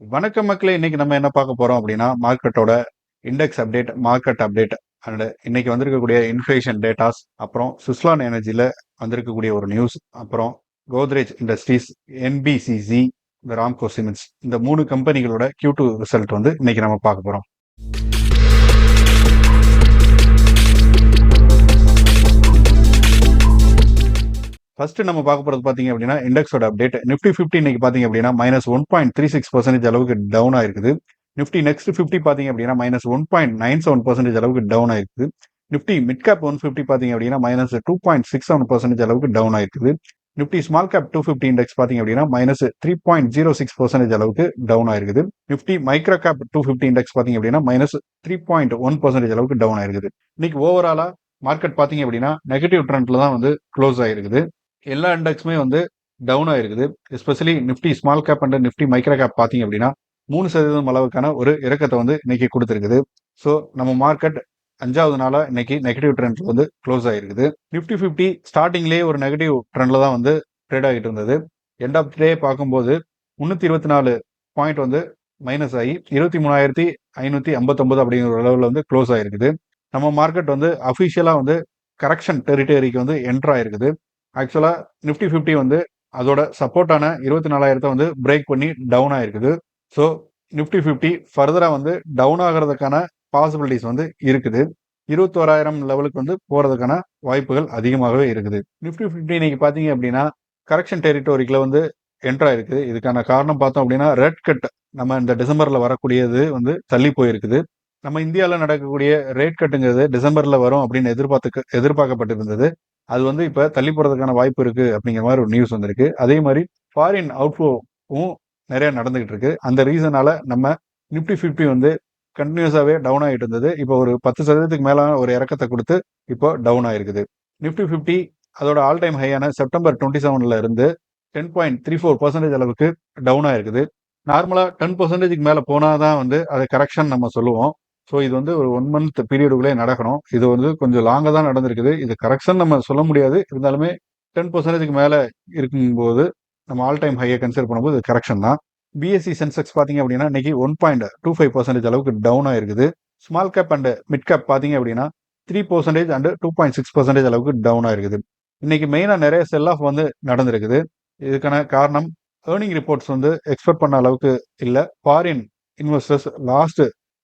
வணக்கம் மக்களே இன்னைக்கு நம்ம என்ன பார்க்க போறோம் அப்படின்னா மார்க்கெட்டோட index update market update and இன்னைக்கு வந்திருக்கக்கூடிய இன்ஃபிளேஷன் டேட்டாஸ் அப்புறம் சுஸ்லான் எனர்ஜியில் வந்திருக்கக்கூடிய ஒரு நியூஸ் அப்புறம் Godrej Industries NBCC Ramco cements இந்த மூணு கம்பெனிகளோட கியூ டூ ரிசல்ட் வந்து இன்னைக்கு நம்ம பார்க்க போறோம். ஃபர்ஸ்ட் நம்ம பார்க்க போறது பார்த்தீங்க அப்படின்னா இண்டெக்ஸோட அப்டேட் நிஃப்டி ஃபிஃப்டி இன்னைக்கு பார்த்தீங்க அப்படின்னா minus one point three six percentage அளவுக்கு டவுன் ஆயிருக்குது. நிஃப்டி நெக்ஸ்ட் ஃபிஃப்டி பார்த்தீங்க அப்படின்னா minus one point nine seven percentage அளவுக்கு டவுன் ஆயிருக்குது. Nifty mid cap one fifty பார்த்தீங்க அப்படின்னா minus two point six seven percentage அளவுக்கு டவுன் ஆயிருக்குது. Nifty small cap two fifty index பார்த்தீங்க அப்படின்னா minus three point zero six percentage அளவுக்கு down ஆயிருக்குது. Nifty micro cap two fifty index பார்த்தீங்க அப்படின்னா minus three point one percentage அளவுக்கு down ஆயிருக்குது. இன்னைக்கு ஓவராலாக மார்க்கெட் பார்த்தீங்க அப்படின்னா நெகட்டிவ் ட்ரெண்ட்ல தான் வந்து க்ளோஸ் ஆயிருக்குது. எல்லா இண்டெக்ஸுமே வந்து டவுன் ஆயிருக்குது. Especially Nifty small cap and Nifty micro cap பார்த்தீங்க அப்படின்னா மூணு சதவீதம் அளவுக்கான ஒரு இறக்கத்தை வந்து இன்னைக்கு கொடுத்துருக்குது. ஸோ நம்ம மார்க்கெட் அஞ்சாவது நாளாக இன்னைக்கு நெகட்டிவ் ட்ரெண்ட் வந்து க்ளோஸ் ஆயிருக்குது. நிஃப்டி ஃபிஃப்டி ஸ்டார்டிங்லேயே ஒரு நெகட்டிவ் ட்ரெண்டில் தான் வந்து ட்ரேட் ஆகிட்டு இருந்தது. எண்ட் ஆஃப் டே பார்க்கும்போது முந்நூற்றி இருபத்தி நாலு பாயிண்ட் வந்து மைனஸ் ஆகி இருபத்தி மூணாயிரத்தி ஐநூற்றி ஐம்பத்தொம்பது அப்படிங்கிற அளவில் லெவலில் வந்து க்ளோஸ் ஆகிருக்குது நம்ம மார்க்கெட் வந்து அஃபிஷியலாக வந்து கரெக்ஷன் டெரிட்டரிக்கு வந்து என்ட்ரு ஆயிருக்குது. ஆக்சுவலாக நிஃப்டி ஃபிஃப்டி வந்து அதோட சப்போர்ட்டான இருபத்தி நாலாயிரத்தை வந்து பிரேக் பண்ணி டவுன் ஆயிருக்குது. ஸோ நிஃப்டி ஃபிஃப்டி ஃபர்தராக வந்து டவுன் ஆகிறதுக்கான பாசிபிலிட்டிஸ் வந்து இருக்குது. இருபத்தோராயிரம் லெவலுக்கு வந்து போகிறதுக்கான வாய்ப்புகள் அதிகமாகவே இருக்குது. நிஃப்டி ஃபிஃப்டி இன்னைக்கு பார்த்தீங்க அப்படின்னா கரெக்ஷன் டெரிட்டோரிக்கில் வந்து என்ட்ரா இருக்குது இதுக்கான காரணம் பார்த்தோம் அப்படின்னா ரெட் கட் நம்ம இந்த டிசம்பரில் வரக்கூடியது வந்து தள்ளி போயிருக்குது. நம்ம இந்தியாவில் நடக்கக்கூடிய ரேட் கட்டுங்கிறது டிசம்பரில் வரும் அப்படின்னு எதிர்பார்த்து எதிர்பார்க்கப்பட்டிருந்தது. அது வந்து இப்போ தள்ளி போகிறதுக்கான வாய்ப்பு இருக்கு அப்படிங்கிற மாதிரி ஒரு நியூஸ் வந்திருக்கு. அதே மாதிரி ஃபாரின் அவுட்ஃப்ளோவும் நிறைய நடந்துகிட்டு இருக்கு. அந்த ரீசனால நம்ம நிஃப்டி ஃபிஃப்டி வந்து கண்டினியூஸாகவே டவுன் ஆகிட்டு இருந்தது. இப்போ ஒரு பத்து சதவீதத்துக்கு மேலான ஒரு இறக்கத்தை கொடுத்து இப்போ டவுன் ஆயிருக்குது. நிஃப்டி ஃபிஃப்டி அதோட ஆல் டைம் ஹையான செப்டம்பர் டுவெண்ட்டி செவன்ல இருந்து ten point three four percentage அளவுக்கு டவுன் ஆயிருக்குது. நார்மலாக டென் பர்சன்டேஜுக்கு மேலே போனால் தான் வந்து அது கரெக்ஷன் நம்ம சொல்லுவோம். ஸோ இது வந்து ஒரு ஒன் மந்த் பீரியடுக்குள்ளே நடக்கணும். இது வந்து கொஞ்சம் லாங்காக தான் நடந்திருக்குது. இது கரெக்ஷன் நம்ம சொல்ல முடியாது. இருந்தாலுமே டென் பர்சன்டேஜ்க்கு மேலே இருக்கும்போது நம்ம ஆல் டைம் ஹையை கன்சிடர் பண்ணும்போது இது கரெக்ஷன் தான். பிஎஸ்சி சென்செக்ஸ் பார்த்தீங்க அப்படின்னா இன்னைக்கு one point two five percentage அளவுக்கு டவுன் ஆயிருக்குது. Small cap and mid cap பார்த்தீங்க அப்படின்னா three percentage and two point six percentage அளவுக்கு டவுன் ஆயிருக்குது. இன்னைக்கு மெயினாக நிறைய செல் ஆஃப் வந்து நடந்திருக்குது. இதுக்கான காரணம் ஏர்னிங் ரிப்போர்ட்ஸ் வந்து எக்ஸ்பெக்ட் பண்ண அளவுக்கு இல்லை. Foreign investors last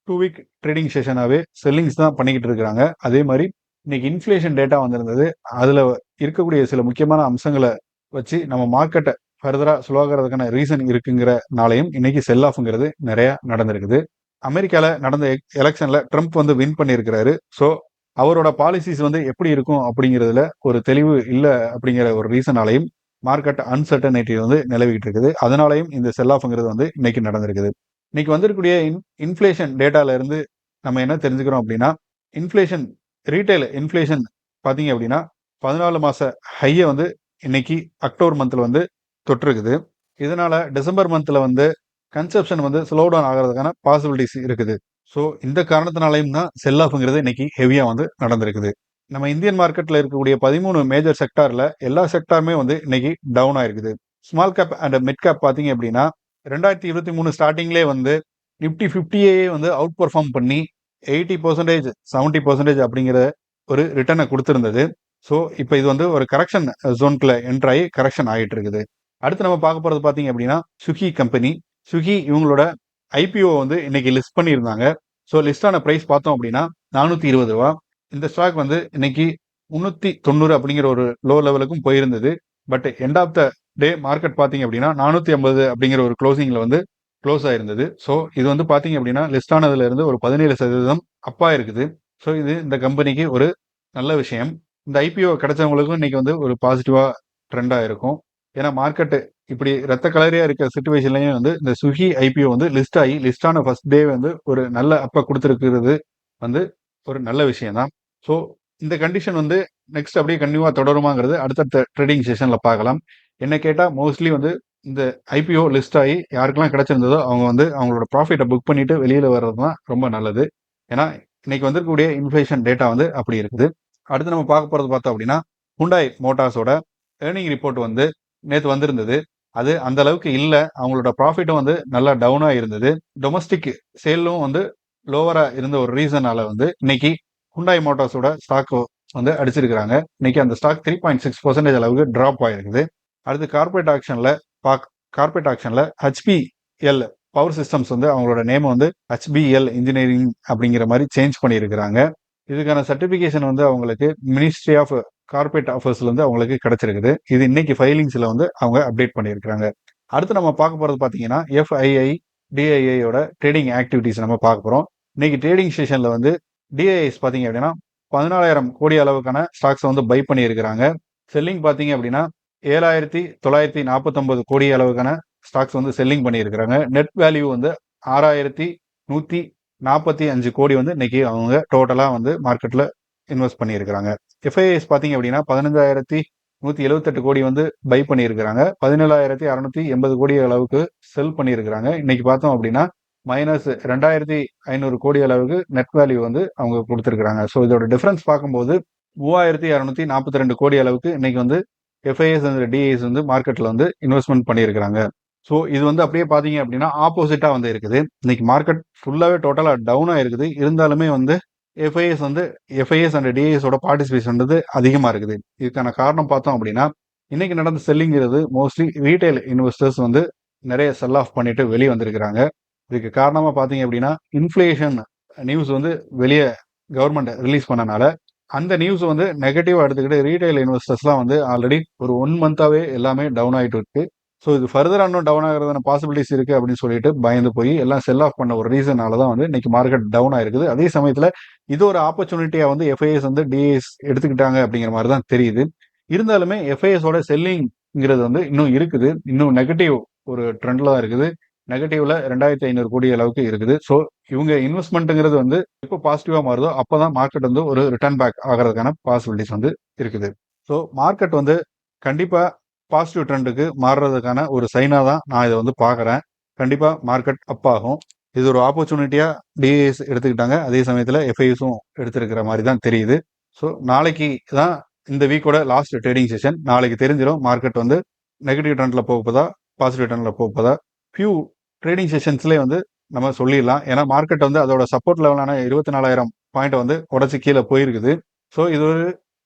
two week trading செஷனாகவே sellings தான் பண்ணிக்கிட்டு இருக்கிறாங்க. அதே மாதிரி இன்னைக்கு இன்ஃப்ளேஷன் டேட்டா வந்திருந்தது. அதில் இருக்கக்கூடிய சில முக்கியமான அம்சங்களை வச்சு நம்ம மார்க்கெட்டை ஃபர்தராக ஸ்லோகிறதுக்கான ரீசன் இருக்குங்கிறனாலையும் இன்னைக்கு செல் ஆஃப்ங்கிறது நிறையா நடந்திருக்குது. அமெரிக்காவில் நடந்த e- எலெக்ஷனில் ட்ரம்ப் வந்து வின் பண்ணியிருக்கிறாரு. ஸோ அவரோட பாலிசிஸ் வந்து எப்படி இருக்கும் அப்படிங்கிறதுல ஒரு தெளிவு இல்லை அப்படிங்கிற ஒரு ரீசனாலையும் மார்க்கெட் அன்சர்டனிட்டி வந்து நிலவிக்கிட்டு இருக்குது. அதனாலையும் இந்த செல் ஆஃப்ங்கிறது வந்து இன்னைக்கு நடந்திருக்குது. இன்னைக்கு வந்திருக்கக்கூடிய இன் இன்ஃப்ளேஷன் டேட்டால இருந்து நம்ம என்ன தெரிஞ்சுக்கிறோம் அப்படின்னா இன்ஃப்ளேஷன் ரீட்டைல் இன்ஃப்ளேஷன் பார்த்தீங்க அப்படின்னா பதினாலு மாத ஹையை வந்து இன்னைக்கு அக்டோபர் மந்தில் வந்து தொற்றுருக்குது. இதனால டிசம்பர் மந்தில் வந்து கன்செப்ஷன் வந்து ஸ்லோ டவுன் ஆகிறதுக்கான பாசிபிலிட்டிஸ் இருக்குது. ஸோ இந்த காரணத்தினாலையும் தான் செல் ஆஃப்ங்கிறது இன்னைக்கு ஹெவியாக வந்து நடந்திருக்குது. நம்ம இந்தியன் மார்க்கெட்டில் இருக்கக்கூடிய பதிமூணு மேஜர் செக்டாரில் எல்லா செக்டாருமே வந்து இன்னைக்கு டவுன் ஆயிருக்குது. Small cap and mid cap பார்த்தீங்க அப்படின்னா ரெண்டாயிரத்தி இருபத்தி மூணு ஸ்டார்டிங்லேயே வந்து நிஃப்டி ஃபிஃப்டியே வந்து அவுட் பர்ஃபார்ம் பண்ணி எயிட்டி பர்சன்டேஜ் செவன்ட்டி பர்சன்டேஜ் அப்படிங்கிற ஒரு ரிட்டர்னை கொடுத்துருந்தது. ஸோ இப்போ இது வந்து ஒரு கரெக்ஷன் ஜோன்குள்ள என்ட்ரு ஆகி கரெக்ஷன் ஆகிட்டு இருக்குது. அடுத்து நம்ம பார்க்க போகிறது பார்த்தீங்க அப்படின்னா சுகி கம்பெனி சுகி இவங்களோட ஐபிஓ வந்து இன்னைக்கு லிஸ்ட் பண்ணியிருந்தாங்க. ஸோ லிஸ்டான ப்ரைஸ் பார்த்தோம் அப்படின்னா நானூற்றி இருபது ரூபா. இந்த ஸ்டாக் வந்து இன்னைக்கு முந்நூற்றி தொண்ணூறு அப்படிங்கிற ஒரு லோ லெவலுக்கும் போயிருந்தது. But end of the day market பார்த்தீங்க அப்படின்னா நானூற்றி ஐம்பது அப்படிங்கிற ஒரு க்ளோசிங்கில் வந்து க்ளோஸ் ஆயிருந்தது. ஸோ இது வந்து பார்த்தீங்க அப்படின்னா லிஸ்ட் ஆனதுல இருந்து ஒரு பதினேழு சதவீதம் அப்பா இருக்குது ஸோ இது இந்த கம்பெனிக்கு ஒரு நல்ல விஷயம். இந்த ஐபிஓ கிடைச்சவங்களுக்கும் இன்னைக்கு வந்து ஒரு பாசிட்டிவாக ட்ரெண்டாக இருக்கும் ஏன்னா மார்க்கெட்டு இப்படி ரத்த கலரியாக இருக்கிற சுச்சுவேஷன்லையும் வந்து இந்த சுகி ஐபிஓ வந்து லிஸ்ட் ஆகி லிஸ்ட் ஆன ஃபர்ஸ்ட் டே வந்து ஒரு நல்ல அப்பா கொடுத்துருக்கிறது வந்து ஒரு நல்ல விஷயம் தான் ஸோ இந்த கண்டிஷன் வந்து நெக்ஸ்ட் அப்படியே கண்டினியூவா தொடருமாங்கிறது அடுத்தடுத்த ட்ரேடிங் செஷனில் பார்க்கலாம். என்ன கேட்டால் மோஸ்ட்லி வந்து இந்த ஐபிஓ லிஸ்ட் ஆகி யாருக்கெல்லாம் கிடைச்சிருந்ததோ அவங்க வந்து அவங்களோட ப்ராஃபிட்டை புக் பண்ணிட்டு வெளியில் வர்றது தான் ரொம்ப நல்லது. ஏன்னா இன்னைக்கு வந்திருக்கக்கூடிய இன்ஃப்ளேஷன் டேட்டா வந்து அப்படி இருக்குது. அடுத்து நம்ம பார்க்க போகிறது பார்த்தோம் அப்படின்னா ஹுண்டாய் மோட்டார்ஸோட ஏர்னிங் ரிப்போர்ட் வந்து நேற்று வந்திருந்தது. அது அந்த அளவுக்கு இல்லை. அவங்களோட ப்ராஃபிட்டும் வந்து நல்லா டவுனாக இருந்தது. டொமஸ்டிக் சேலும் வந்து லோவராக இருந்த ஒரு ரீசனால வந்து இன்னைக்கு ஹுண்டாய் மோட்டார்ஸோட ஸ்டாக் வந்து அடிச்சிருக்கிறாங்க. இன்னைக்கு அந்த stock three point six percentage அளவுக்கு ட்ராப் ஆயிருக்குது. அடுத்து கார்பரேட் ஆக்ஷனில் பாக் கார்பரேட் ஆக்ஷனில் ஹெச்பிஎல் பவர் சிஸ்டம்ஸ் வந்து அவங்களோட நேம் வந்து ஹச்பிஎல் இன்ஜினியரிங் அப்படிங்கிற மாதிரி சேஞ்ச் பண்ணியிருக்கிறாங்க. இதுக்கான சர்டிஃபிகேஷன் வந்து அவங்களுக்கு மினிஸ்ட்ரி ஆஃப் கார்பரேட் ஆஃபர்ஸ்லேருந்து அவங்களுக்கு கிடைச்சிருக்குது. இது இன்னைக்கு ஃபைலிங்ஸில் வந்து அவங்க அப்டேட் பண்ணியிருக்கிறாங்க. அடுத்து நம்ம பார்க்க போகிறது பார்த்தீங்கன்னா எஃப்ஐஐ டிஐஐயோட ட்ரேடிங் ஆக்டிவிட்டிஸ் நம்ம பார்க்க போகிறோம் இன்னைக்கு ட்ரேடிங் ஸ்டேஷனில் வந்து டிஐஎஸ் பார்த்தீங்க அப்படின்னா பதினாலாயிரம் கோடி அளவுக்கான ஸ்டாக்ஸை வந்து பை பண்ணியிருக்கிறாங்க. செல்லிங் பார்த்தீங்க அப்படின்னா ஏழாயிரத்தி தொள்ளாயிரத்தி நாற்பத்தொன்பது கோடி அளவுக்கான ஸ்டாக்ஸ் வந்து செல்லிங் பண்ணியிருக்கிறாங்க. நெட் வேல்யூ வந்து ஆறாயிரத்தி நூற்றி நாற்பத்தி அஞ்சு கோடி வந்து இன்னைக்கு அவங்க டோட்டலாக வந்து மார்க்கெட்டில் இன்வெஸ்ட் பண்ணியிருக்கிறாங்க. எஃப்ஐஎஸ் பார்த்தீங்க அப்படின்னா பதினஞ்சாயிரத்தி நூற்றி எழுபத்தெட்டு கோடி வந்து பை பண்ணியிருக்கிறாங்க. பதினேழாயிரத்தி அறநூற்றி எண்பது கோடி அளவுக்கு செல் பண்ணியிருக்கிறாங்க. இன்னைக்கு பார்த்தோம் அப்படின்னா மைனஸ் ரெண்டாயிரத்தி ஐநூறு கோடி அளவுக்கு நெட் வேல்யூ வந்து அவங்க கொடுத்துருக்குறாங்க. ஸோ இதோட டிஃபரன்ஸ் பார்க்கும்போது மூவாயிரத்தி இரநூத்தி நாற்பத்தி ரெண்டு கோடி அளவுக்கு இன்னைக்கு வந்து எஃப்ஐஎஸ் அந்த டிஐஎஸ் வந்து மார்க்கெட்டில் வந்து இன்வெஸ்ட்மெண்ட் பண்ணியிருக்கிறாங்க. ஸோ இது வந்து அப்படியே பார்த்தீங்க அப்படின்னா ஆப்போசிட்டாக வந்து இருக்குது. இன்னைக்கு மார்க்கெட் ஃபுல்லாகவே டோட்டலாக டவுனாக இருக்குது. இருந்தாலுமே வந்து எஃப்ஐஎஸ் வந்து எஃப்ஐஎஸ் அண்ட் டிஐஎஸோட பார்ட்டிசிபேஷன் வந்து அதிகமாக இருக்குது. இதுக்கான காரணம் பார்த்தோம் அப்படின்னா இன்னைக்கு நடந்த செல்லிங்கிறது மோஸ்ட்லி ரீட்டைல் இன்வெஸ்டர்ஸ் வந்து நிறைய செல் ஆஃப் பண்ணிட்டு வெளியே வந்திருக்கிறாங்க. இதுக்கு காரணமாக பார்த்தீங்க அப்படின்னா இன்ஃப்ளேஷன் நியூஸ் வந்து வெளியே கவர்மெண்ட் ரிலீஸ் பண்ணனால அந்த நியூஸ் வந்து நெகட்டிவாக எடுத்துக்கிட்டு ரீட்டைல் இன்வெஸ்டர்ஸ்லாம் வந்து ஆல்ரெடி ஒரு ஒன் மந்தாவே எல்லாமே டவுன் ஆகிட்டு இருக்கு. ஸோ இது ஃபர்தர் இன்னும் டவுன் ஆகிறதான பாசிபிலிட்டிஸ் இருக்கு அப்படின்னு சொல்லிட்டு பயந்து போய் எல்லாம் செல் ஆஃப் பண்ண ஒரு ரீசனால தான் வந்து இன்னைக்கு மார்க்கெட் டவுன் ஆயிருக்குது. அதே சமயத்தில் இது ஒரு ஆப்பர்ச்சுனிட்டியா வந்து எஃப்ஐஎஸ் வந்து டிஎஸ் எடுத்துக்கிட்டாங்க அப்படிங்கிற மாதிரி தான் தெரியுது. இருந்தாலுமே எஃப்ஐஎஸோட செல்லிங்கிறது வந்து இன்னும் இருக்குது. இன்னும் நெகட்டிவ் ஒரு ட்ரெண்ட்ல தான் இருக்குது. நெகட்டிவ்ல ரெண்டாயிரத்தி ஐநூறு கோடி அளவுக்கு இருக்குது. ஸோ இவங்க இன்வெஸ்ட்மெண்ட்டுங்கிறது வந்து எப்போ பாசிட்டிவாக மாறுதோ அப்போ தான் மார்க்கெட் வந்து ஒரு ரிட்டர்ன் பேக் ஆகிறதுக்கான பாசிபிலிட்டிஸ் வந்து இருக்குது. ஸோ மார்க்கெட் வந்து கண்டிப்பாக பாசிட்டிவ் ட்ரெண்டுக்கு மாறுறதுக்கான ஒரு சைனாக தான் நான் இதை வந்து பார்க்குறேன். கண்டிப்பாக மார்க்கெட் அப் ஆகும். இது ஒரு ஆப்பர்ச்சுனிட்டியாக டிஏஎஸ் எடுத்துக்கிட்டாங்க. அதே சமயத்தில் எஃப்ஐஎஸும் எடுத்திருக்கிற மாதிரி தான் தெரியுது. ஸோ நாளைக்கு தான் இந்த வீக்கோட லாஸ்ட் ட்ரேடிங் செஷன் நாளைக்கு தெரிஞ்சிடும் மார்க்கெட் வந்து நெகட்டிவ் ட்ரெண்டில் போகப்போதா பாசிட்டிவ் ட்ரெண்டில் போகப்போதா ஃபியூ ட்ரேடிங் செஷன்ஸ்லேயே வந்து நம்ம சொல்லிடலாம். ஏன்னா மார்க்கெட் வந்து அதோட சப்போர்ட் லெவலான இருபத்தி நாலாயிரம் பாயிண்ட் வந்து உடச்சி கீழே போயிருக்குது. ஸோ இது ஒரு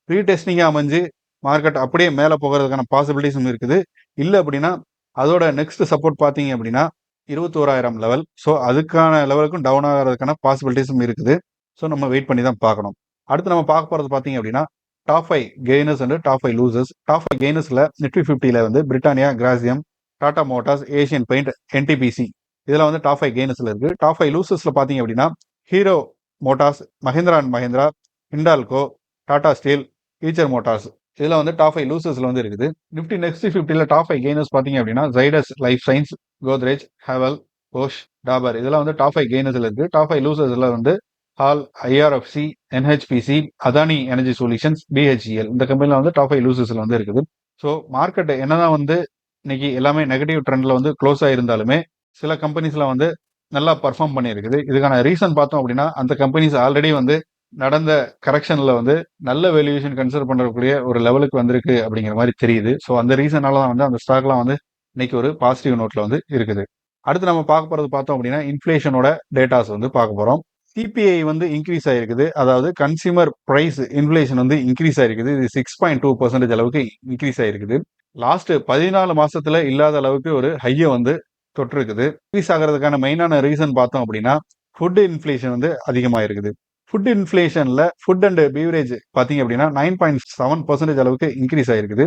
ரீடெஸ்டிங்காக அமைஞ்சு மார்க்கெட் அப்படியே மேலே போகிறதுக்கான பாசிபிலிட்டிஸும் இருக்குது. இல்லை அப்படின்னா அதோட நெக்ஸ்ட் சப்போர்ட் பார்த்தீங்க அப்படின்னா இருபத்தோராயிரம் லெவல் ஸோ அதுக்கான லெவலுக்கும் டவுன் ஆகிறதுக்கான பாசிபிலிட்டிஸும் இருக்குது. ஸோ நம்ம வெயிட் பண்ணி தான் பார்க்கணும். அடுத்து நம்ம பார்க்க போகிறது பார்த்தீங்க அப்படின்னா top five gainers and top five losers top five கெய்னர்ஸில் Nifty ஃபிஃப்டியில் வந்து Britannia Grasim Tata Motors Asian paint NTPC இதில் வந்து டாப் ஃபைவ் கெய்னர்ஸில் இருக்குது டாப் ஃபைவ் லூசஸில் பார்த்தீங்க அப்படின்னா Hero Motors Mahindra and Mahindra Hindalco Tata Steel Eicher Motors இதில் வந்து டாப் ஃபைவ் லூசஸில் வந்து இருக்குது. நிஃப்டி நெக்ஸ்ட் ஃபிஃப்டியில் டாப் ஃபைவ் கெய்னர்ஸ் பார்த்தீங்க அப்படின்னா ஜைடஸ் லைஃப் சயின்ஸ் கோத்ரேஜ் ஹெவல் கோஷ் டாபர் இதெல்லாம் வந்து டாப் ஃபைவ் கெய்னர்ஸ்ல இருக்குது டாப் ஃபைவ் லூசஸில் வந்து HAL IRFC NHPC Adani Energy Solutions BHEL இந்த கம்பெனில வந்து டாப் ஃபைவ் லூசஸில் வந்து இருக்குது. ஸோ மார்க்கெட் என்னதான் வந்து இன்னைக்கு எல்லாமே நெகட்டிவ் ட்ரெண்ட்ல வந்து க்ளோஸ் ஆயிருந்தாலுமே சில கம்பெனிஸ்ல வந்து நல்லா பர்ஃபார்ம் பண்ணியிருக்குது. இதுக்கான ரீசன் பார்த்தோம் அப்படின்னா அந்த கம்பெனிஸ் ஆல்ரெடி வந்து நடந்த கரெக்ஷன்ல வந்து நல்ல வேல்யூஷன் கன்சிடர் பண்ணக்கூடிய ஒரு லெவலுக்கு வந்திருக்கு அப்படிங்கிற மாதிரி தெரியுது. ஸோ அந்த ரீசனால தான் வந்து அந்த ஸ்டாக்லாம் வந்து இன்னைக்கு ஒரு பாசிட்டிவ் நோட்ல வந்து இருக்குது. அடுத்து நம்ம பார்க்க போறது பார்த்தோம் அப்படின்னா இன்ஃபிளேஷனோட டேட்டாஸ் வந்து பார்க்க போறோம். சிபிஐ வந்து இன்க்ரீஸ் ஆயிருக்குது. அதாவது கன்சியூமர் பிரைஸ் இன்ஃபிளேஷன் வந்து இன்க்ரீஸ் ஆயிருக்குது. இது சிக்ஸ் பாயிண்ட் டூ பர்சன்டேஜ் அளவுக்கு இன்க்ரீஸ் ஆயிருக்குது. லாஸ்ட் பதினாலு மாசத்துல இல்லாத அளவுக்கு ஒரு ஹையை வந்து தொட்டிருக்குது இன்க்ரீஸ் ஆகிறதுக்கான மெயினான ரீசன் பார்த்தோம் அப்படின்னா ஃபுட் இன்ஃபிளேஷன் வந்து அதிகமாக இருக்குது ஃபுட் இன்ஃபிளேஷன்ல ஃபுட் அண்ட் பீவரேஜ் பார்த்தீங்க அப்படின்னா நைன் பாயிண்ட் செவன் பர்சன்டேஜ் அளவுக்கு இன்க்ரீஸ் ஆயிருக்குது.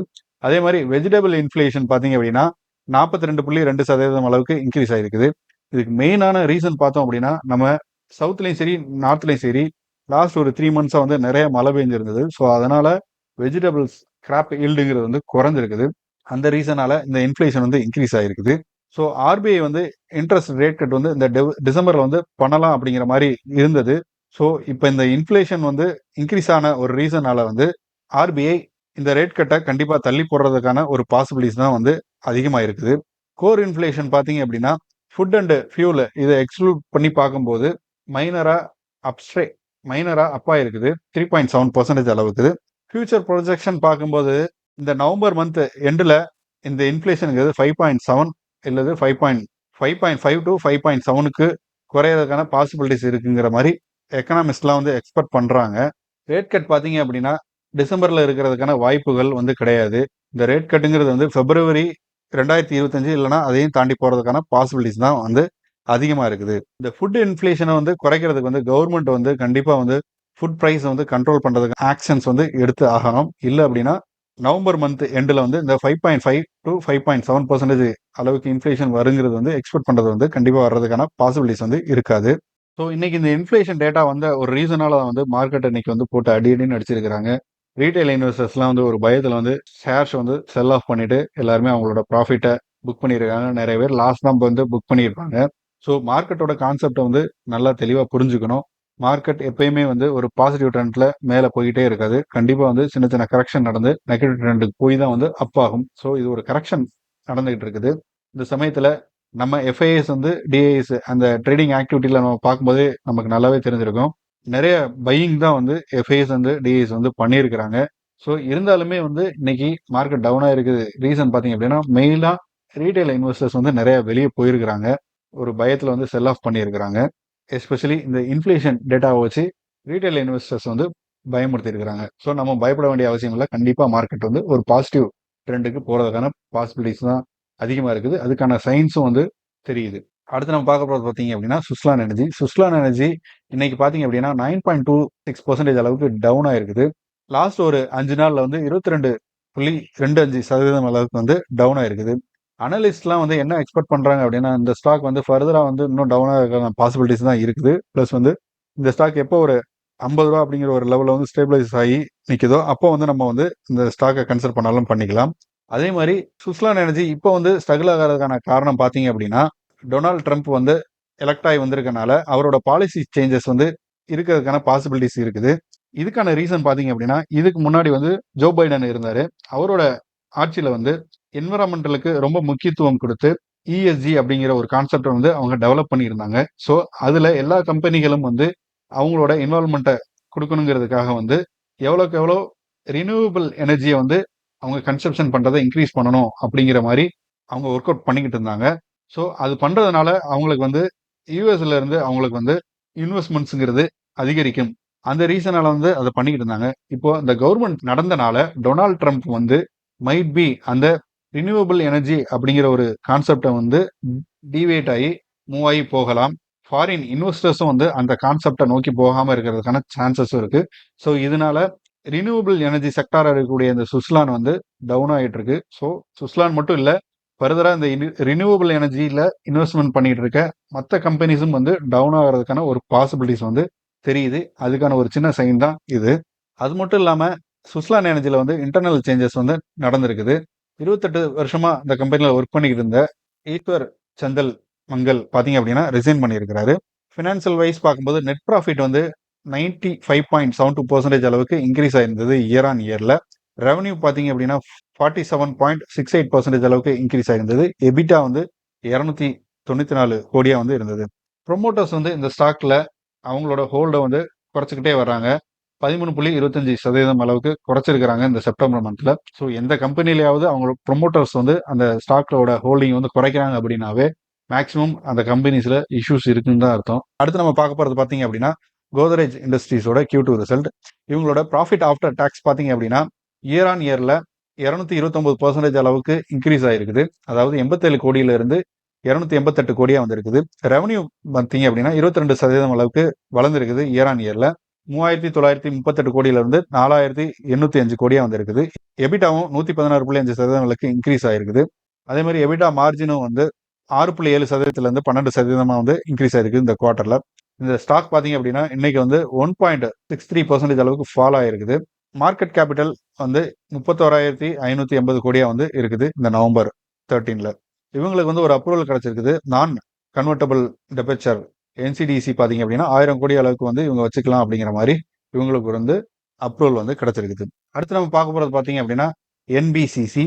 அதே மாதிரி வெஜிடபிள் இன்ஃபிளேஷன் பார்த்தீங்க அப்படின்னா நாற்பத்தி ரெண்டு புள்ளி ரெண்டு சதவீதம் அளவுக்கு இன்க்ரீஸ் ஆயிருக்குது. இதுக்கு மெயினான ரீசன் பார்த்தோம் அப்படின்னா நம்ம சவுத்லையும் சரி நார்த்லையும் சரி லாஸ்ட் ஒரு த்ரீ மந்த்ஸாக வந்து நிறைய மழை பெஞ்சிருந்தது. ஸோ அதனால வெஜிடபிள்ஸ் கிராப் ஈல்டுங்கிறது வந்து குறைஞ்சிருக்குது. அந்த ரீசனால இந்த இன்ஃப்ளேஷன் வந்து இன்க்ரீஸ் ஆயிருக்குது. ஸோ ஆர்பிஐ வந்து இன்ட்ரெஸ்ட் ரேட் கட் வந்து இந்த டிசம்பர்ல வந்து பண்ணலாம் அப்படிங்கிற மாதிரி இருந்தது. ஸோ இப்போ இந்த இன்ஃப்ளேஷன் வந்து இன்க்ரீஸ் ஆன ஒரு ரீசனால வந்து ஆர்பிஐ இந்த ரேட் கட்டை கண்டிப்பாக தள்ளி போடுறதுக்கான ஒரு பாசிபிலிட்டிஸ் தான் வந்து அதிகமாக இருக்குது கோர் இன்ஃப்ளேஷன் பார்த்தீங்க அப்படின்னா ஃபுட் அண்டு ஃபியூல் இதை எக்ஸ்க்ளூட் பண்ணி பார்க்கும்போது மைனராக அப்ஸ்ட்ரே மைனராக அப்பா இருக்குது த்ரீ பாயிண்ட் செவன் பர்சன்டேஜ் அளவுக்கு ஃபியூச்சர் ப்ரொஜெக்ஷன் பார்க்கும்போது இந்த நவம்பர் மந்த் எண்டில் இந்த இன்ஃப்ளேஷனுங்கிறது ஃபைவ் பாயிண்ட் செவன் இல்லது five point five point five to five point செவனுக்கு குறையிறதுக்கான பாசிபிலிட்டிஸ் இருக்குங்கிற மாதிரி எக்கனாமிஸ்ட்லாம் வந்து எக்ஸ்பெக்ட் பண்ணுறாங்க ரேட் கட் பார்த்தீங்க அப்படின்னா டிசம்பரில் இருக்கிறதுக்கான வாய்ப்புகள் வந்து கிடையாது. இந்த ரேட் கட்டுங்கிறது வந்து பிப்ரவரி ரெண்டாயிரத்தி இருபத்தஞ்சு இல்லைனா அதையும் தாண்டி போகிறதுக்கான பாசிபிலிட்டிஸ் தான் வந்து அதிகமாக இருக்குது. இந்த ஃபுட் இன்ஃப்ளேஷனை வந்து குறைக்கிறதுக்கு வந்து கவர்மெண்ட் வந்து கண்டிப்பாக வந்து ஃபுட் ப்ரைஸ் வந்து கண்ட்ரோல் பண்ணுறதுக்கு ஆக்ஷன்ஸ் வந்து எடுத்து ஆகணும். இல்லை அப்படின்னா நவம்பர் மந்த் எண்டில் வந்து இந்த five point five to five point seven percentage அளவுக்கு இன்ஃப்ளேஷன் வருங்கிறது வந்து எக்ஸ்பெக்ட் பண்ணுறது வந்து கண்டிப்பாக வர்றதுக்கான பாசிபிலிட்டிஸ் வந்து இருக்காது. ஸோ இன்னைக்கு இந்த இன்ஃப்ளேஷன் டேட்டா வந்து ஒரு ரீசனால வந்து மார்க்கெட் இன்னைக்கு வந்து போட்டு அடி அடின்னு அடிச்சிருக்கிறாங்க. ரீட்டைல் இன்வெஸ்டர்ஸ்லாம் வந்து ஒரு பயத்தில் வந்து ஷேர்ஸ் வந்து செல் ஆஃப் பண்ணிட்டு எல்லாருமே அவங்களோட ப்ராஃபிட்டை புக் பண்ணியிருக்காங்க நிறைய பேர் லாஸ்ட் தான் வந்து புக் பண்ணியிருப்பாங்க. ஸோ மார்க்கெட்டோட கான்செப்டை வந்து நல்லா தெளிவாக புரிஞ்சுக்கணும். மார்க்கெட் எப்பயுமே வந்து ஒரு பாசிட்டிவ் ட்ரெண்ட்ல மேலே போயிட்டே இருக்காது. கண்டிப்பாக வந்து சின்ன சின்ன கரெக்ஷன் நடந்து நெகட்டிவ் ட்ரெண்டுக்கு போய் தான் வந்து அப் ஆகும். ஸோ இது ஒரு கரெக்ஷன் நடந்துகிட்டு இருக்குது. இந்த சமயத்தில் நம்ம எஃப்ஐஎஸ் வந்து டிஐஎஸ் அந்த ட்ரேடிங் ஆக்டிவிட்டியில் நம்ம பார்க்கும்போதே நமக்கு நல்லாவே தெரிஞ்சிருக்கும். நிறைய பையிங் தான் வந்து எஃப்ஐஎஸ் வந்து டிஐஎஸ் வந்து பண்ணியிருக்கிறாங்க. ஸோ இருந்தாலுமே வந்து இன்னைக்கு மார்க்கெட் டவுனாக இருக்குது ரீசன் பார்த்தீங்க அப்படின்னா மெயினாக ரீட்டைல் இன்வெஸ்டர்ஸ் வந்து நிறைய வெளியே போயிருக்கிறாங்க. ஒரு பயத்தில் வந்து செல் ஆஃப் பண்ணியிருக்கிறாங்க. எஸ்பெஷலி இந்த இன்ஃப்ளேஷன் டேட்டாவை வச்சு ரீட்டைல் இன்வெஸ்டர்ஸ் வந்து பயமுறுத்தியிருக்கிறாங்க. ஸோ நம்ம பயப்பட வேண்டிய அவசியம் இல்லை. கண்டிப்பாக மார்க்கெட் வந்து ஒரு பாசிட்டிவ் ட்ரெண்டுக்கு போகிறதுக்கான பாசிபிலிட்டிஸ் தான் அதிகமாக இருக்குது. அதுக்கான சயின்ஸும் வந்து தெரியுது. அடுத்து நம்ம பார்க்க போகிறது பார்த்தீங்க அப்படின்னா சுஸ்லான் எனர்ஜி சுஸ்லான் எனர்ஜி இன்னைக்கு பார்த்தீங்க அப்படின்னா nine point two six percentage அளவுக்கு டவுன் ஆயிருக்குது. லாஸ்ட் ஒரு அஞ்சு நாளில் வந்து இருபத்தி ரெண்டு புள்ளி ரெண்டு அஞ்சு சதவீதம் அளவுக்கு வந்து டவுன் ஆயிருக்குது. அனலிஸ்ட்லாம் வந்து என்ன எக்ஸ்பெக்ட் பண்ணுறாங்க அப்படின்னா இந்த ஸ்டாக் வந்து ஃபர்தராக வந்து இன்னும் டவுனாக இருக்கிற பாசிபிலிட்டிஸ் தான் இருக்குது. ப்ளஸ் வந்து இந்த ஸ்டாக் எப்போ ஒரு ஐம்பது ரூபா அப்படிங்கிற ஒரு லெவலில் வந்து ஸ்டேபிளைஸ் ஆகி நிற்குதோ அப்போ வந்து நம்ம வந்து இந்த ஸ்டாக்கை கன்சிடர் பண்ணாலும் பண்ணிக்கலாம். அதே மாதிரி சுஸ்லான் எனர்ஜி இப்போ வந்து ஸ்ட்ரகிள் ஆகிறதுக்கான காரணம் பார்த்தீங்க அப்படின்னா டொனால்ட் ட்ரம்ப் வந்து எலக்ட் ஆகி வந்திருக்கனால அவரோட பாலிசி சேஞ்சஸ் வந்து இருக்கிறதுக்கான பாசிபிலிட்டிஸ் இருக்குது. இதுக்கான ரீசன் பார்த்தீங்க அப்படின்னா இதுக்கு முன்னாடி வந்து ஜோ பைடன் இருந்தார். அவரோட ஆட்சியில் வந்து என்விரான்மெண்டலுக்கு ரொம்ப முக்கியத்துவம் கொடுத்து இஎஸ்ஜி அப்படிங்கிற ஒரு கான்செப்டை வந்து அவங்க டெவலப் பண்ணியிருந்தாங்க. ஸோ அதில் எல்லா கம்பெனிகளும் வந்து அவங்களோட இன்வால்மெண்ட்டை கொடுக்கணுங்கிறதுக்காக வந்து எவ்வளோக்கு எவ்வளோ ரினியூவபிள் எனர்ஜியை வந்து அவங்க கன்சப்ஷன் பண்ணுறதை இன்க்ரீஸ் பண்ணணும் அப்படிங்கிற மாதிரி அவங்க ஒர்க் அவுட் பண்ணிக்கிட்டு இருந்தாங்க. ஸோ அது பண்ணுறதுனால அவங்களுக்கு வந்து யூஎஸ்ல இருந்து அவங்களுக்கு வந்து இன்வெஸ்ட்மெண்ட்ஸுங்கிறது அதிகரிக்கும். அந்த ரீசனால வந்து அதை பண்ணிக்கிட்டு இருந்தாங்க. இப்போ இந்த கவர்மெண்ட் நடந்தனால டொனால்ட் ட்ரம்ப் வந்து மைட் பி அந்த ரினியூவபிள் எனர்ஜி அப்படிங்கிற ஒரு கான்செப்டை வந்து டிவேட் ஆகி மூவ் ஆகி போகலாம். ஃபாரின் இன்வெஸ்டர்ஸும் வந்து அந்த கான்செப்டை நோக்கி போகாமல் இருக்கிறதுக்கான சான்சஸும் இருக்கு. ஸோ இதனால ரினியூவபிள் எனர்ஜி செக்டாராக இருக்கக்கூடிய இந்த சுஸ்லான் வந்து டவுன் ஆகிட்டு இருக்கு. ஸோ சுஸ்லான் மட்டும் இல்லை ஃபர்தராக இந்த ரினியூவபிள் எனர்ஜியில் இன்வெஸ்ட்மெண்ட் பண்ணிட்டு இருக்க மற்ற கம்பெனிஸும் வந்து டவுன் ஆகிறதுக்கான ஒரு பாசிபிலிட்டிஸ் வந்து தெரியுது. அதுக்கான ஒரு சின்ன சைன் தான் இது. அது மட்டும் இல்லாமல் சுஸ்லான் எனர்ஜியில் வந்து இன்டர்னல் சேஞ்சஸ் வந்து நடந்திருக்குது. இருபத்தெட்டு வருஷமா அந்த கம்பெனியில் ஒர்க் பண்ணிக்கிட்டு இருந்த ஈஸ்வர் சந்தல் மங்கல் பார்த்தீங்க அப்படின்னா ரிசைன் பண்ணியிருக்கிறாரு. ஃபினான்சியல் வைஸ் பார்க்கும்போது நெட் ப்ராஃபிட் வந்து ninety five point seven two percentage அளவுக்கு இன்க்ரீஸ் ஆயிருந்தது இயர் ஆன் இயரில் ரெவன்யூ பார்த்தீங்க அப்படின்னா forty seven point six eight percentage அளவுக்கு இன்க்ரீஸ் ஆயிருந்தது. எபிட்டா வந்து இரநூத்தி தொண்ணூற்றி நாலு கோடியாக வந்து இருந்தது. ப்ரொமோட்டர்ஸ் வந்து இந்த ஸ்டாக்ல அவங்களோட ஹோல்டை வந்து குறைச்சிக்கிட்டே வர்றாங்க. பதிமூணு புள்ளி இருபத்தஞ்சு சதவீதம் அளவுக்கு குறைச்சிருக்கிறாங்க இந்த செப்டம்பர் மந்த்ல ஸோ எந்த கம்பெனிலையாவது அவங்களோட ப்ரொமோட்டர்ஸ் வந்து அந்த ஸ்டாக்கோட ஹோல்டிங் வந்து குறைக்கிறாங்க அப்படின்னாவே மேக்ஸிமம் அந்த கம்பெனிஸ்ல இஷ்யூஸ் இருக்குன்னு தான் அர்த்தம். அடுத்து நம்ம பார்க்க போறது பார்த்தீங்க அப்படின்னா கோதரேஜ் இண்டஸ்ட்ரீஸோட கியூ டூ ரிசல்ட் இவங்களோட ப்ராஃபிட் ஆஃப்டர் டேக்ஸ் பார்த்தீங்க அப்படின்னா இயர் ஆன் இயரில் இரநூத்தி இருபத்தொன்பது பர்சன்டேஜ் அளவுக்கு இன்க்ரீஸ் ஆயிருக்குது. அதாவது எண்பத்தேழு கோடியில இருந்து இரநூத்தி எண்பத்தெட்டு கோடியாக வந்திருக்குது. ரெவன்யூ பார்த்தீங்க அப்படின்னா இருபத்தி ரெண்டு சதவீதம் அளவுக்கு வளர்ந்துருக்குது இயர் ஆன் இயரில் மூவாயிரத்தி தொள்ளாயிரத்தி முப்பத்தெட்டு கோடியில இருந்து நாலாயிரத்தி எண்ணூற்றி அஞ்சு கோடியாக வந்திருக்குது. எபிட்டாவும் நூற்றி பதினாறு புள்ளி அஞ்சு சதவீதங்களுக்கு இன்க்ரீஸ் ஆயிருக்குது. அதே மாதிரி எபிட்டா மார்ஜினும் வந்து ஆறு புள்ளி ஏழு சதவீதத்துலேருந்து பன்னெண்டு சதவீதமாக வந்து இன்க்ரீஸ் ஆயிருக்கு இந்த குவார்ட்டரில் இந்த ஸ்டாக் பார்த்தீங்க அப்படின்னா இன்னைக்கு வந்து one point six three percentage அளவுக்கு ஃபால் ஆயிருக்குது. மார்க்கெட் கேபிட்டல் வந்து முப்பத்தோராயிரத்தி ஐநூற்றி எண்பது கோடியாக வந்து இருக்குது இந்த நவம்பர் தேர்ட்டீனில் இவங்களுக்கு வந்து ஒரு அப்ரூவல் கிடச்சிருக்குது. நான் கன்வெர்டபுள் டெபேச்சர் என்சிடிசி பார்த்தீங்க அப்படின்னா ஆயிரம் கோடி அளவுக்கு வந்து இவங்க வச்சுக்கலாம் அப்படிங்கிற மாதிரி இவங்களுக்கு வந்து அப்ரூவல் வந்து கிடைச்சிருக்குது. அடுத்து நம்ம பார்க்க போகிறது பார்த்தீங்க அப்படின்னா NBCC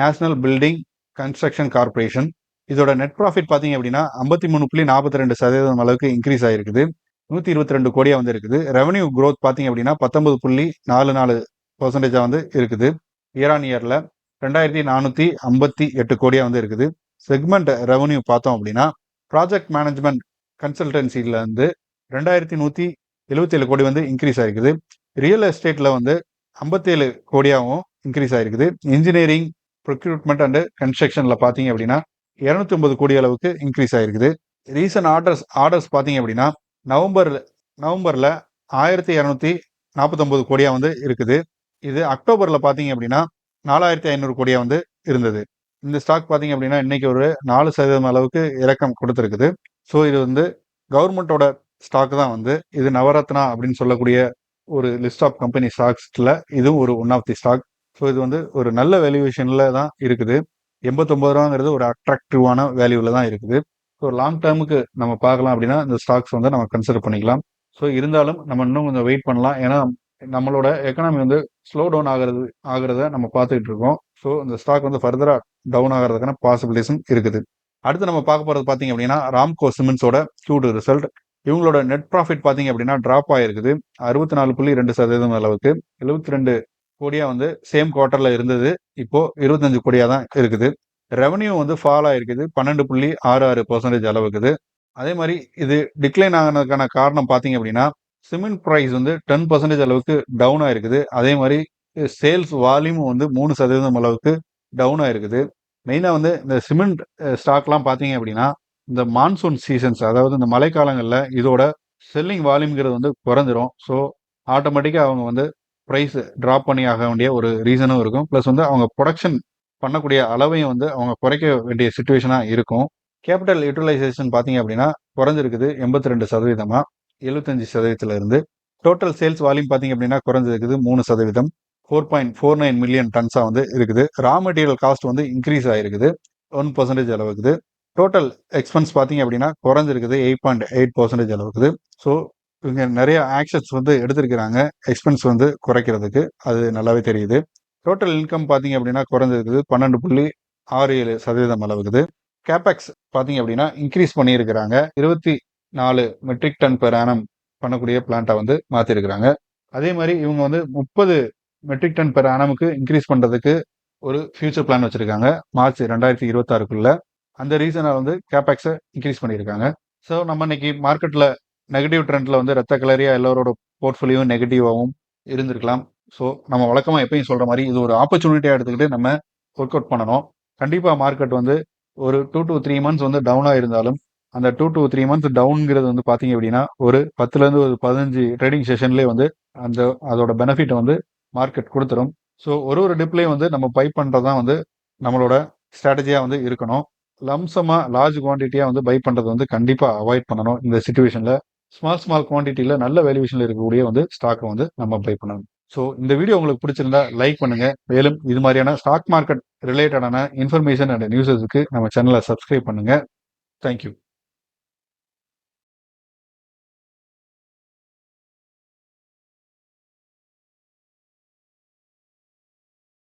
National Building Construction Corporation இதோட நெட் ப்ராஃபிட் பார்த்தீங்க அப்படின்னா ஐம்பத்தி மூணு புள்ளி நாற்பத்தி ரெண்டு சதவீதம் அளவுக்கு இன்க்ரீஸ் ஆயிருக்குது. நூற்றி இருபத்தி ரெண்டு கோடியாக வந்து இருக்குது. ரெவன்யூ க்ரோத் பார்த்தீங்க அப்படின்னா பத்தொன்பது புள்ளி நாலு நாலு பர்சன்டேஜாக வந்து இருக்குது. இயர் ஆன் இயரில் ரெண்டாயிரத்தி நானூற்றி ஐம்பத்தி எட்டு கோடியாக வந்து இருக்குது. செக்மெண்ட் ரெவன்யூ பார்த்தோம் அப்படின்னா ப்ராஜெக்ட் மேனேஜ்மெண்ட் கன்சல்டன்சியில் வந்து ரெண்டாயிரத்தி நூற்றி எழுபத்தேழு கோடி வந்து இன்க்ரீஸ் ஆயிருக்குது. ரியல் எஸ்டேட்டில் வந்து ஐம்பத்தேழு கோடியாகவும் இன்க்ரீஸ் ஆயிருக்குது. இன்ஜினியரிங் ப்ரொக்யூட்மெண்ட் அண்டு கன்ஸ்ட்ரக்ஷனில் பார்த்தீங்க அப்படின்னா இரநூத்தி ஒன்பது கோடி அளவுக்கு இன்க்ரீஸ் ஆயிருக்குது. ரீசன்ட் ஆர்டர்ஸ் ஆர்டர்ஸ் பார்த்தீங்க அப்படின்னா நவம்பர் நவம்பரில் ஆயிரத்தி இரநூத்தி நாற்பத்தொம்பது கோடியாக வந்து இருக்குது. இது அக்டோபரில் பார்த்தீங்க அப்படின்னா நாலாயிரத்தி ஐநூறு கோடியாக வந்து இருந்தது. இந்த ஸ்டாக் பார்த்தீங்க அப்படின்னா இன்னைக்கு ஒரு நாலு சதவீதம் அளவுக்கு இறக்கம் கொடுத்துருக்குது. ஸோ இது வந்து கவர்மெண்ட்டோட ஸ்டாக் தான் வந்து. இது நவரத்னா அப்படின்னு சொல்லக்கூடிய ஒரு லிஸ்ட் ஆஃப் கம்பெனி ஸ்டாக்ஸில் இதுவும் ஒரு one of the stock. So இது வந்து ஒரு நல்ல வேல்யூவேஷனில் தான் இருக்குது. எண்பத்தொம்பது ரூபாங்கிறது ஒரு அட்ராக்டிவான வேல்யூவில் தான் இருக்குது. ஸோ லாங் டேர்முக்கு நம்ம பார்க்கலாம் அப்படின்னா இந்த ஸ்டாக்ஸ் வந்து நம்ம கன்சிடர் பண்ணிக்கலாம். ஸோ இருந்தாலும் நம்ம இன்னும் கொஞ்சம் வெயிட் பண்ணலாம். ஏன்னா நம்மளோட எக்கனாமி வந்து ஸ்லோ டவுன் ஆகிறது ஆகிறத நம்ம பார்த்துக்கிட்டு இருக்கோம். ஸோ இந்த ஸ்டாக் வந்து ஃபர்தராக டவுன் ஆகிறதுக்கான பாசிபிலிட்டிஸும் இருக்குது. அடுத்து நம்ம பார்க்க போகிறது பார்த்தீங்க அப்படின்னா ராம்கோ சிமெண்ட்ஸோட கியூடு ரிசல்ட் இவங்களோட நெட் ப்ராஃபிட் பார்த்தீங்க அப்படின்னா ட்ராப் ஆயிருக்குது. அறுபத்தி நாலு புள்ளி ரெண்டு சதவீதம் அளவுக்கு. எழுபத்தி ரெண்டு கோடியாக வந்து சேம் குவார்ட்டரில் இருந்தது. இப்போது இருபத்தஞ்சு கோடியாக தான் இருக்குது. ரெவன்யூ வந்து ஃபால் ஆகிருக்குது பன்னெண்டு புள்ளி ஆறு ஆறு பர்சன்டேஜ் அளவுக்குது. அதே மாதிரி இது டிக்ளைன் ஆனதுக்கான காரணம் பார்த்தீங்க அப்படின்னா சிமெண்ட் ப்ரைஸ் வந்து டென் பர்சன்டேஜ் அளவுக்கு டவுன் ஆயிருக்குது. அதே மாதிரி சேல்ஸ் வால்யூம் வந்து மூணு சதவீதம் அளவுக்கு டவுன் ஆயிருக்குது. மெயினாக வந்து இந்த சிமெண்ட் ஸ்டாக்லாம் பார்த்தீங்க அப்படின்னா இந்த மான்சூன் சீசன்ஸ் அதாவது இந்த மழைக்காலங்களில் இதோட செல்லிங் வால்யூம்ங்கிறது வந்து குறைஞ்சிரும். ஸோ ஆட்டோமேட்டிக்காக அவங்க வந்து ப்ரைஸ் ட்ராப் பண்ணி ஆக வேண்டிய ஒரு ரீசனும் இருக்கும். ப்ளஸ் வந்து அவங்க ப்ரொடக்ஷன் பண்ணக்கூடிய அளவையும் வந்து அவங்க குறைக்க வேண்டிய சுச்சுவேஷனாக இருக்கும். கேபிட்டல் யூட்டிலைசேஷன் பார்த்தீங்க அப்படின்னா குறைஞ்சிருக்குது எண்பத்தி ரெண்டு சதவீதமாக எழுபத்தஞ்சு சதவீதத்தில் இருந்து டோட்டல் சேல்ஸ் வால்யூம் பார்த்தீங்க அப்படின்னா குறைஞ்சிருக்குது மூணு சதவீதம். Four point four nine million டன்ஸாக வந்து இருக்குது. ரா மெட்டீரியல் காஸ்ட் வந்து இன்க்ரீஸ் ஆகிருக்குது ஒன் பர்சன்டேஜ் அளவுக்குது. டோட்டல் எக்ஸ்பென்ஸ் பார்த்தீங்க அப்படின்னா குறைஞ்சிருக்குது. எயிட் பாயிண்ட் எயிட் பர்சன்டேஜ் அளவுக்குது. ஸோ இவங்க நிறைய ஆக்ஷன்ஸ் வந்து எடுத்திருக்கிறாங்க. எக்ஸ்பென்ஸ் வந்து குறைக்கிறதுக்கு. அது நல்லாவே தெரியுது. டோட்டல் இன்கம் பார்த்தீங்க அப்படின்னா குறைஞ்சிருக்குது. பன்னெண்டு புள்ளி ஆறு ஏழு சதவீதம் அளவுக்குது. கேபெக்ஸ் பார்த்தீங்க அப்படின்னா இன்க்ரீஸ் பண்ணியிருக்கிறாங்க. இருபத்தி நாலு மெட்ரிக் டன் பெர் ஆனம் பண்ணக்கூடிய பிளான்ட்டை வந்து மாற்றிருக்கிறாங்க அதே மாதிரி இவங்க வந்து முப்பது மெட்ரிக் டன் பெர் ஆனமுக்கு இன்க்ரீஸ் பண்ணுறதுக்கு ஒரு ஃபியூச்சர் பிளான் வச்சுருக்காங்க. மார்ச் ரெண்டாயிரத்தி இருபத்தாறுக்குள்ள. அந்த ரீசனை வந்து கேபேக்ஸை இன்க்ரீஸ் பண்ணியிருக்காங்க. ஸோ நம்ம இன்னைக்கு மார்க்கெட்டில் நெகட்டிவ் ட்ரெண்டில் வந்து ரத்த கலரியாக எல்லோரோட போர்ட்ஃபோலியோ நெகட்டிவாகவும் இருந்திருக்கலாம். ஸோ நம்ம வழக்கமாக எப்பயும் சொல்கிற மாதிரி இது ஒரு ஆப்பர்ச்சுனிட்டியாக எடுத்துக்கிட்டு நம்ம ஒர்க் அவுட் பண்ணணும். கண்டிப்பாக மார்க்கெட் வந்து ஒரு டூ டு த்ரீ மந்த்ஸ் வந்து டவுனாக இருந்தாலும் அந்த டூ டு த்ரீ மந்த்ஸ் டவுன்ங்கிறது வந்து பார்த்தீங்க அப்படின்னா ஒரு பத்துலேருந்து ஒரு பதினஞ்சு ட்ரேடிங் செஷன்லேயே வந்து அந்த அதோட பெனிஃபிட்டை வந்து மார்க்கெட் கொடுத்துரும். ஸோ ஒரு ஒரு டிப்லேயும் வந்து நம்ம பை பண்ணுறது தான் வந்து நம்மளோட ஸ்ட்ராட்டஜியாக வந்து இருக்கணும். லம்சமாக லார்ஜ் குவான்டிட்டியாக வந்து பை பண்ணுறது வந்து கண்டிப்பாக அவாய்ட் பண்ணணும். இந்த சுச்சுவேஷனில் ஸ்மால் ஸ்மால் குவான்டிட்டியில் நல்ல வேல்யூவேஷனில் இருக்கக்கூடிய வந்து ஸ்டாக்கை வந்து நம்ம பை பண்ணணும். ஸோ இந்த வீடியோ உங்களுக்கு பிடிச்சிருந்தா லைக் பண்ணுங்க. மேலும் இது மாதிரியான ஸ்டாக் மார்க்கெட் ரிலேட்டடான இன்ஃபர்மேஷன் அண்ட் நியூஸஸுக்கு நம்ம சேனலை சப்ஸ்கிரைப் பண்ணுங்க. தேங்க்யூ